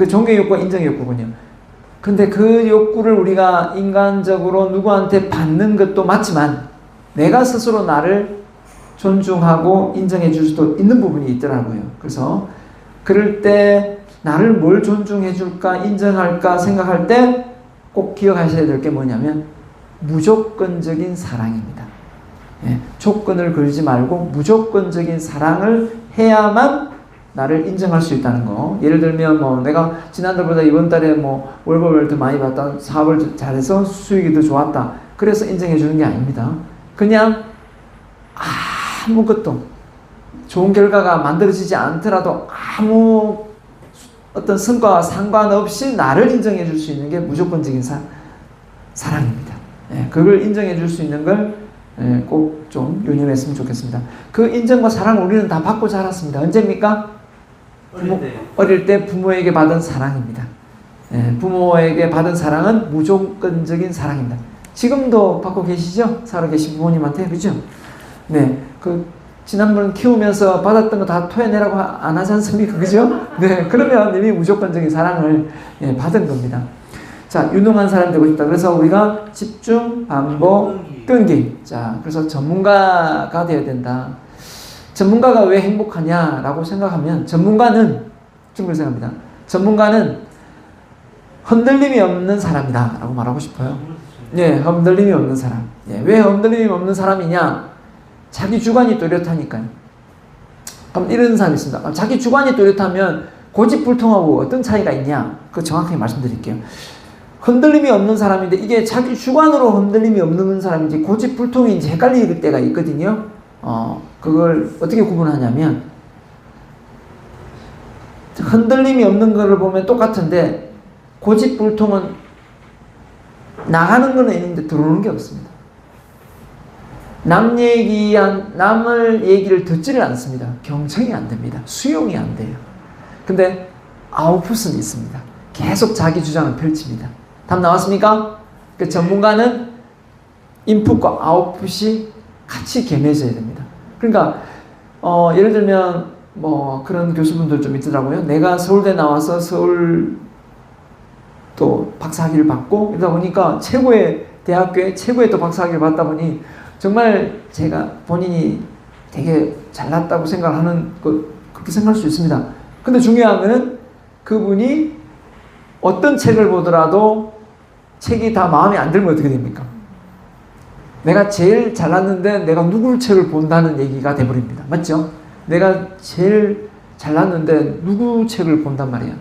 그 존경 욕구가 인정 욕구군요. 근데 그 욕구를 우리가 인간적으로 누구한테 받는 것도 맞지만 내가 스스로 나를 존중하고 인정해 줄 수도 있는 부분이 있더라고요. 그래서 그럴 때 나를 뭘 존중해 줄까 인정할까 생각할 때 꼭 기억하셔야 될 게 뭐냐면 무조건적인 사랑입니다. 예, 조건을 걸지 말고 무조건적인 사랑을 해야만 나를 인정할 수 있다는 거. 예를 들면 뭐 내가 지난달보다 이번 달에 뭐 월급을 더 많이 받다, 사업을 잘해서 수익이 더 좋았다. 그래서 인정해 주는 게 아닙니다. 그냥 아무것도 좋은 결과가 만들어지지 않더라도 아무 어떤 성과와 상관없이 나를 인정해 줄 수 있는 게 무조건적인 사, 사랑입니다. 예, 그걸 인정해 줄 수 있는 걸 예, 꼭좀 유념했으면 좋겠습니다. 그 인정과 사랑을 우리는 다 받고 자랐습니다. 언제입니까? 어릴 때 어릴 때 부모에게 받은 사랑입니다. 예, 부모에게 받은 사랑은 무조건적인 사랑입니다. 지금도 받고 계시죠? 살아 계신 부모님한테 그죠? 네, 그 지난번 키우면서 받았던 거 다 토해내라고 하- 안 하지 않습니까? 그죠? 네, 그러면 이미 무조건적인 사랑을 예, 받은 겁니다. 자, 유능한 사람 되고 싶다. 그래서 우리가 집중, 반복. 끈기. 자, 그래서 전문가가 되어야 된다. 전문가가 왜 행복하냐라고 생각하면 전문가는 지금 생각합니다. 전문가는 흔들림이 없는 사람이다라고 말하고 싶어요. 예, 흔들림이 없는 사람. 예, 왜 흔들림이 없는 사람이냐? 자기 주관이 뚜렷하니까요. 그럼 이런 사람이 있습니다. 자기 주관이 뚜렷하면 고집불통하고 어떤 차이가 있냐? 그 정확하게 말씀드릴게요. 흔들림이 없는 사람인데 이게 자기 주관으로 흔들림이 없는 사람인지 고집불통인지 헷갈릴 때가 있거든요. 어, 그걸 어떻게 구분하냐면 흔들림이 없는 거를 보면 똑같은데 고집불통은 나가는 거는 있는데 들어오는 게 없습니다. 남 얘기한 남을 얘기를 듣지를 않습니다. 경청이 안 됩니다. 수용이 안 돼요. 근데 아웃풋은 있습니다. 계속 자기 주장을 펼칩니다. 답 나왔습니까? 그 전문가는 인풋과 아웃풋이 같이 겸해져야 됩니다. 그러니까 어, 예를 들면 뭐 그런 교수분들 좀 있더라고요. 내가 서울대 나와서 서울 또 박사학위를 받고 이러다 보니까 최고의 대학교에 최고의 또 박사학위를 받다 보니 정말 제가 본인이 되게 잘났다고 생각하는 그 그렇게 생각할 수 있습니다. 근데 중요한 거는 그분이 어떤 책을 보더라도 책이 다 마음에 안 들면 어떻게 됩니까? 내가 제일 잘났는데 내가 누구 책을 본다는 얘기가 돼버립니다. 맞죠? 내가 제일 잘났는데 누구 책을 본단 말이야.